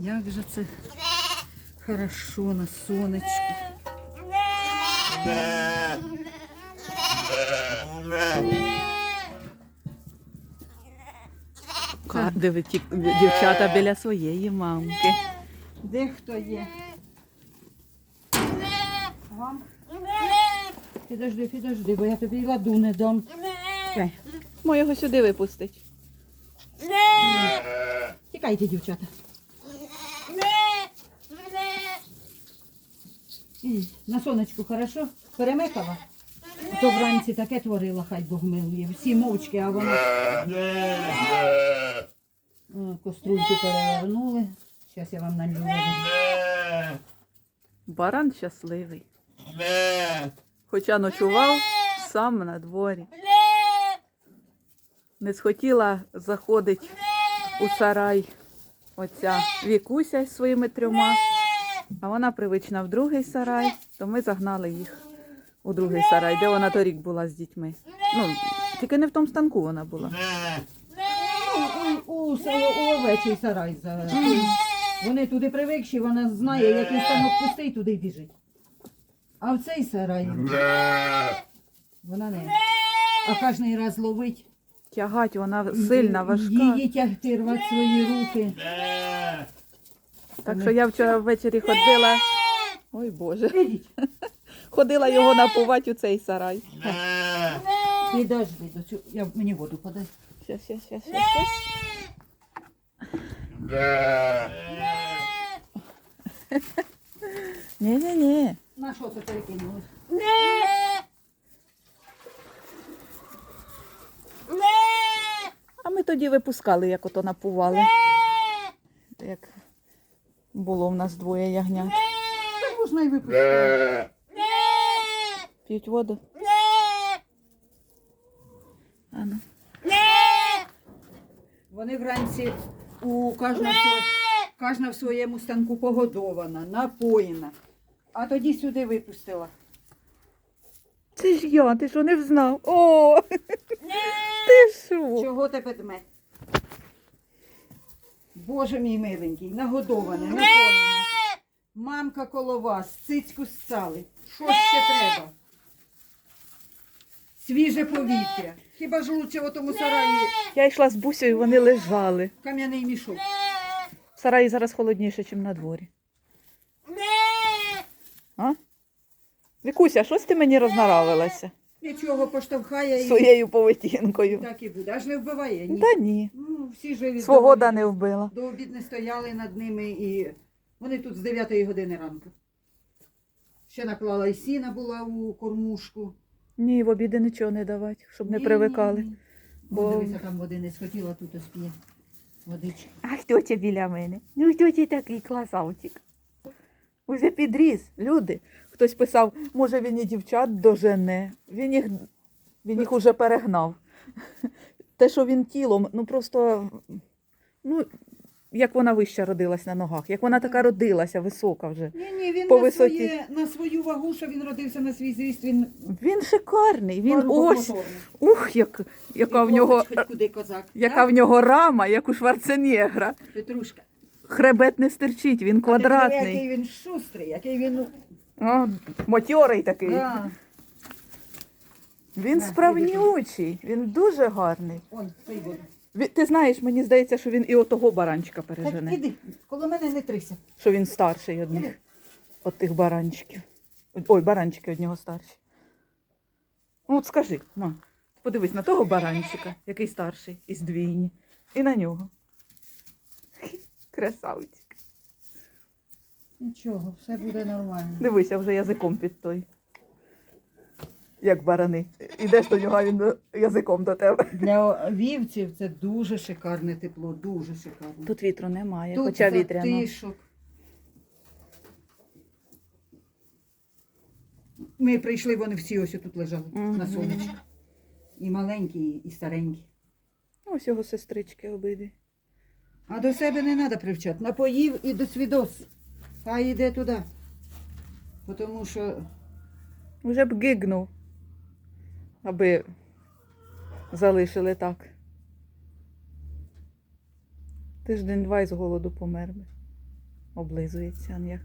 Як же це хорошо на сонечку. Диви, ті дівчата біля своєї мамки. Де хто є? Вам? Підожди, підожди, бо я тобі ладу не дам. Мо його сюди випустить. Тікайте, дівчата. На сонечку хорошо? Перемикала? То вранці таке творила, хай Бог милує. Всі мовчки, а вона О, каструльку перевернули. Зараз я вам налью. Баран щасливий. Хоча ночував сам на дворі. Не схотіла заходить у сарай оця Вікуся з своїми трьома, а вона привична в другий сарай, то ми загнали їх у другий сарай, де вона торік була з дітьми. Ну, тільки не в тому станку вона була. У, у, у, у овечий сарай. за- Вони туди привикші, вона знає, який станок пустий, туди й біжить. А в цей сарай вона не. А кожний раз ловить. Тягать, вона сильна, важка. Її тягти, рвати свої руки. Так що я вчора ввечері ходила. Ой Боже. Ходила його напувати у цей сарай. підожди, до цього. Я мені воду подай. Щас, щас, щас, щас, щас. Ні-ні-ні. На що це перекинули? А ми тоді випускали, як ото напували. Було в нас двоє ягнят. Можна й випустити. П'ють воду. А ну. Вони вранці у кожна, в кожна в своєму станку погодована, напоєна. А тоді сюди випустила. Це ж я, ти що не взнав? О! Ти що? Чого тебе дме? Боже мій миленький, нагодоване, напоєне. Мамка коло вас, цицьку ссали. Що ще треба? Свіже повітря. Хіба ж лучше в тому сараї Я йшла з бусею, вони лежали. кам'яний мішок? В сараї зараз холодніше, ніж на дворі. А? Вікуся, щось ти мені рознаравилася Нічого поштовхає і своєю поведінкою. так і буде. Аж не вбиває. Ні. Та ні. Ну, всі живі. Свого здорові. не вбила. До обідни стояли над ними і вони тут з 9 години ранку. Ще наклала і сіна була у кормушку. Ні, в обіди нічого не давати, щоб не Ні, привикали. ні, ні. Бо- Бо... Дивися, там води не схотіла, тут ось п'є водички. А хто це біля мене? Ну хто це такий класавчик? Уже підріс, люди. Хтось писав, може він і дівчат дожене. Він їх, він їх уже перегнав. Те, що він тілом, ну просто, ну, як вона вища родилась на ногах, як вона така родилася, висока вже. Ні, ні, він По на, висоті. своє, на свою вагу, що він родився на свій зріст, він Він шикарний, він ось, ух, як, яка в нього, куди козак. яка в нього рама, як у Шварценеггра. Петрушка. Хребет не стерчить, він квадратний. Який він шустрий, який він... О, мотьорий такий. Да. Він справнючий, він дуже гарний. Он, цей буде. Ві- Ти знаєш, мені здається, що він і отого баранчика Так, пережене. іди, коло мене не трися. Що він старший одних. от тих баранчиків. Ой, баранчики од нього старші. Ну, от скажи, ма, подивись на того баранчика, який старший, із двійні, і на нього. Красавчик. Нічого, все буде нормально. Дивися, вже язиком під той. Як барани. Ідеш до нього, а він язиком до тебе. Для вівців це дуже шикарне тепло, дуже шикарне. Тут вітру немає, Тут хоча вітряно. затишок. Ми прийшли, вони всі ось тут лежали Мгм. на сонечку. І маленькі, і старенькі. Ось його сестрички обидві. А до себе не треба привчати. Напоїв і до свідос. Хай йде туди. Тому що Уже б гигнув, аби залишили так. Тиждень-два із голоду помер би. Облизується он як.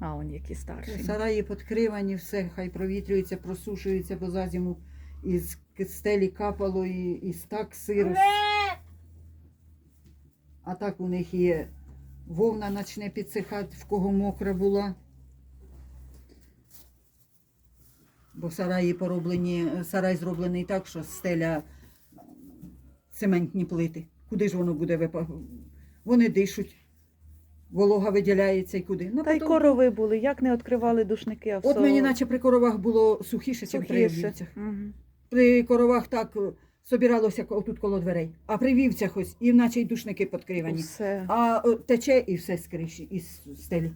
А он які старші. Сараї підкривані, все хай провітрюється, просушується, бо за зиму із стелі капало і, і стак сиру. А так у них є вовна почне підсихати, в кого мокра була. Бо сараї пороблені, сарай зроблений так, що стеля цементні плити. Куди ж воно буде випа? Вони дишуть. Волога виділяється і куди. Ну, Та й потім- корови були, як не відкривали душники, а все От мені наче при коровах було сухіше, ніж при сухіше. Мгм. При коровах так собиралося тут коло дверей, а при вівцях ось, і наче й душники підкривані. Все. А е, тече і все з криші, із стелі.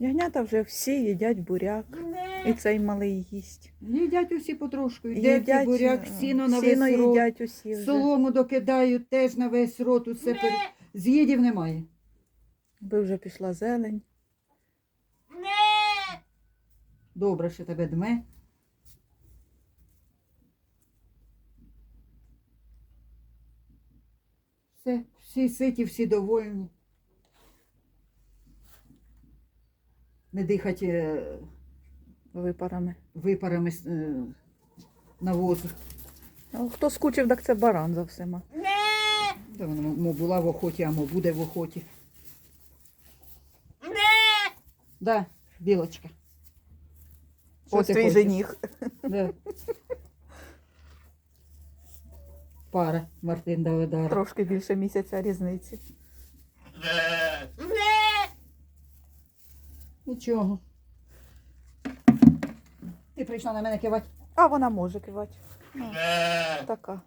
Ягнята вже всі їдять буряк. І цей малий їсть. Їдять усі потрошку. Йде Їдять, буряк, е, сіно на сіно весь рот, їдять усі вже. солому докидають теж на весь рот, усе пер... з'їдів немає. Би вже пішла зелень. Добре, що тебе дме. Все, всі ситі, всі довольні. Не дихать е, Випарами. випарами е, навозу. Ну, хто скучив, так це баран за всіма. Та вона мо була в охоті, а мо буде в охоті. Да, білочка. Ось твій жених. Да. Пара Мартин Давидар. Трошки більше місяця різниці. Нічого. Ти прийшла на мене кивати. А вона може кивати. Ну, така.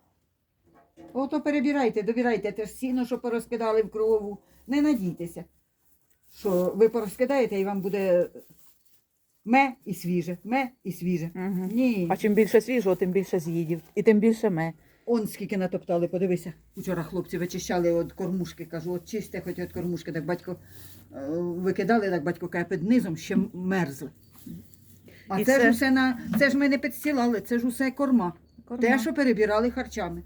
Ото перебирайте, добирайте те ж сіно, що порозкидали в крову. Не надійтеся, що ви порозкидаєте і вам буде ме і свіже, ме і свіже. Угу. Ні. А чим більше свіжого, тим більше з'їдів. І тим більше ме. Он скільки натоптали, подивися. Вчора хлопці вичищали від кормушки. Кажу, от чисте хоч від кормушки. Так батько е, викидали, так батько каже, під низом ще мерзли. А І це, це- ж усе на це ж ми не підстілали, це ж усе корма. Корма. Те, що перебирали харчами.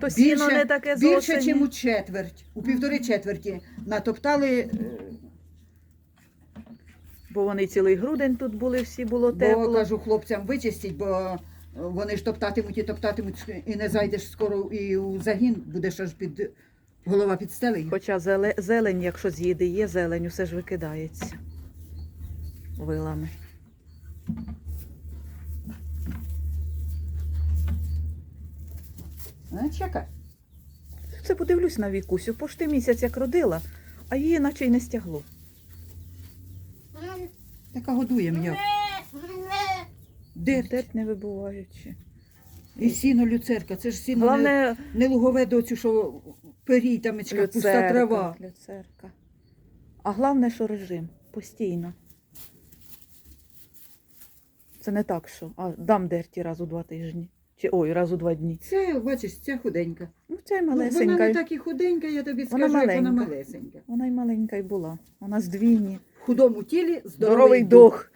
То сіно не таке більше, ніж у четверть, у півтори четверті натоптали, е, Бо вони цілий грудень тут були, всі було бо тепло. кажу хлопцям вичистіть, бо вони ж топтатимуть і топтатимуть, і не зайдеш скоро і у загін, будеш аж під голова під стелею. Хоча зеле- зелень, якщо з'їди, є зелень, усе ж викидається вилами. А, чекай. Це подивлюсь на вікусю. Пошти місяць як родила, а її наче й не стягло. Така годуєм як. Де ти? Дерть не вибуваючи. І сіно люцерка, це ж сіно не, Головне не лугове доцю, що перій там пуста трава. люцерка. А головне, що режим постійно. Це не так, що а дам дерті раз у два тижні. Чи ой, раз у два дні. Це, бачиш, ця худенька. Ну, це й Ну, Вона не так і худенька, я тобі Вона скажу, як вона малесенька. Вона й маленька й була. Вона з двійні. В худому тілі здоровий, Здоровий дух. дух.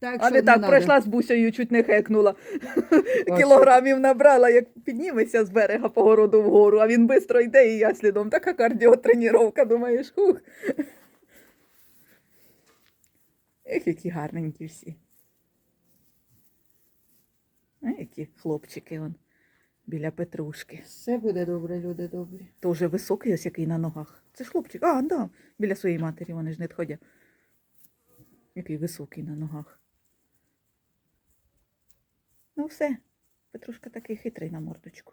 Так, А не так, надо. пройшла з бусею, чуть не хекнула. Кілограмів набрала, як підніметься з берега по городу вгору, а він швидко йде і я слідом. Така кардіотреніровка, думаєш, хух. Ех, які гарненькі всі. А які хлопчики он біля Петрушки. Все буде добре, люди добрі. Тоже високий, ось який на ногах. Це ж хлопчик. А, да, біля своєї матері вони ж не відходять. Який високий на ногах. Все. Петрушка такий хитрий на мордочку.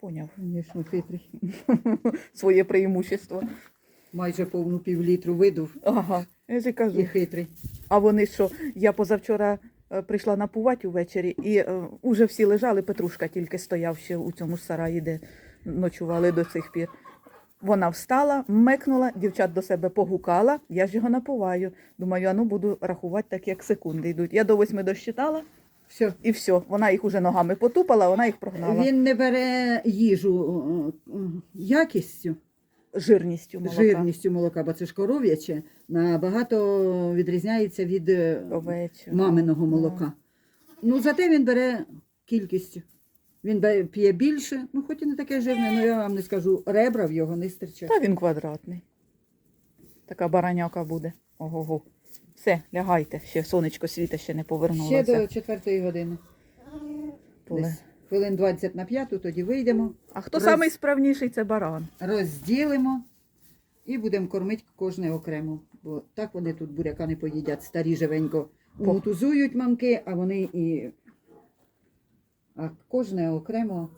Поняв Звісно, хитрий. своє преимущество. Майже повну півлітру видув Ага, я ж і і хитрий. А вони що, я позавчора е, прийшла напувати увечері, і е, уже всі лежали, Петрушка тільки стояв ще у цьому ж сараї, де ночували до цих пір. Вона встала, мекнула, дівчат до себе погукала, я ж його напуваю. Думаю, а ну буду рахувати так, як секунди йдуть. Я до восьми досчитала Все. і все. Вона їх уже ногами потупала, вона їх прогнала. Він не бере їжу е, е, якістю, Жирністю молока. жирністю молока, бо це ж коров'яче, набагато відрізняється від е, Овечого. маминого Ну. молока. Ну, зате він бере кількістю. Він бе- п'є більше, ну хоч і не таке жирне, але я вам не скажу, ребра в його не стирчать. Та він квадратний. Така бараняка буде. Ого-го. Все, лягайте, ще сонечко світа ще не Ще повернулося. до четвертої години. Поле. Десь хвилин 20 на п'яту, тоді вийдемо, А хто Роз- самий справніший це баран? розділимо і будемо кормити кожне окремо. Бо так вони тут буряка не поїдять. Старі живенько По- мутузують мамки, а вони і. А кожне окремо.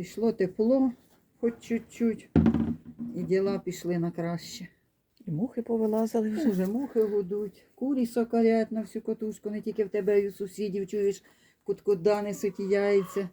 Пішло тепло, хоч чуть-чуть, і діла пішли на краще. І мухи повилазили вже. Вже мухи гудуть, курі сокарять на всю котушку, не тільки в тебе, і у сусідів чуєш, кутку куда несуть яйця.